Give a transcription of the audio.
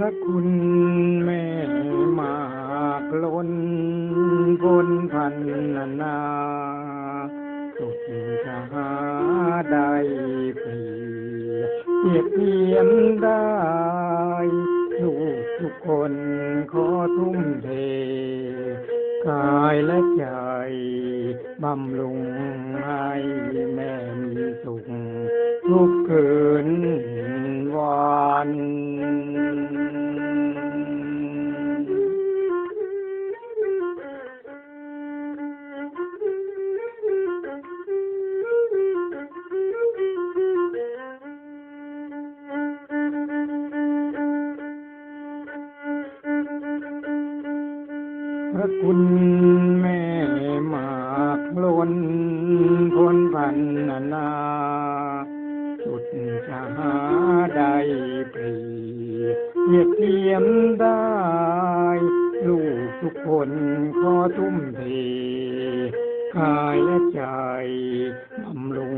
พระคุณแม่มากล้นบนพันนานาสุดจะหาได้เปรียบเทียมได้ลูกทุกคนขอทุ่มเทกายและใจบำรุงให้แม่มีสุขทุกคืน พระคุณแม่มากล้นพ้นพันนานาสุดจะหาได้เปรียบเทียมได้ ลูกทุกคนขอทุ่มเทกายและใจบำรุง